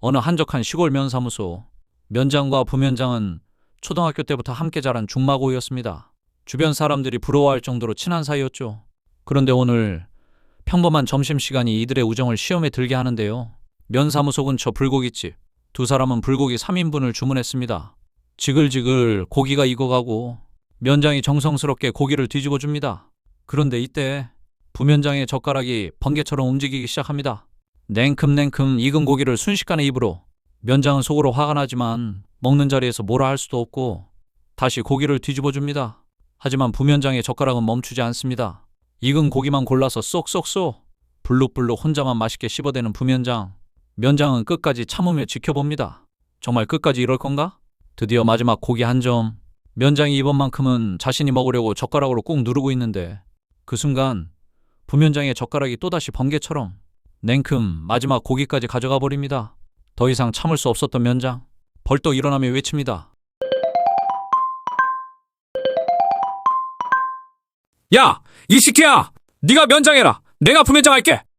어느 한적한 시골 면사무소. 면장과 부면장은 초등학교 때부터 함께 자란 중마고였습니다. 주변 사람들이 부러워할 정도로 친한 사이였죠. 그런데 오늘 평범한 점심시간이 이들의 우정을 시험에 들게 하는데요. 면사무소 근처 불고기집. 두 사람은 불고기 3인분을 주문했습니다. 지글지글 고기가 익어가고 면장이 정성스럽게 고기를 뒤집어 줍니다. 그런데 이때 부면장의 젓가락이 번개처럼 움직이기 시작합니다. 냉큼냉큼 익은 고기를 순식간에 입으로 면장은 속으로 화가 나지만 먹는 자리에서 뭐라 할 수도 없고 다시 고기를 뒤집어 줍니다. 하지만 부면장의 젓가락은 멈추지 않습니다. 익은 고기만 골라서 쏙쏙쏙 불룩불룩 혼자만 맛있게 씹어대는 부면장. 면장은 끝까지 참으며 지켜봅니다. 정말 끝까지 이럴 건가? 드디어 마지막 고기 한 점. 면장이 이번만큼은 자신이 먹으려고 젓가락으로 꾹 누르고 있는데 그 순간 부면장의 젓가락이 또다시 번개처럼 냉큼 마지막 고기까지 가져가 버립니다. 더 이상 참을 수 없었던 면장. 벌떡 일어나며 외칩니다. 야, 이 시키야! 네가 면장해라. 내가 부면장 할게.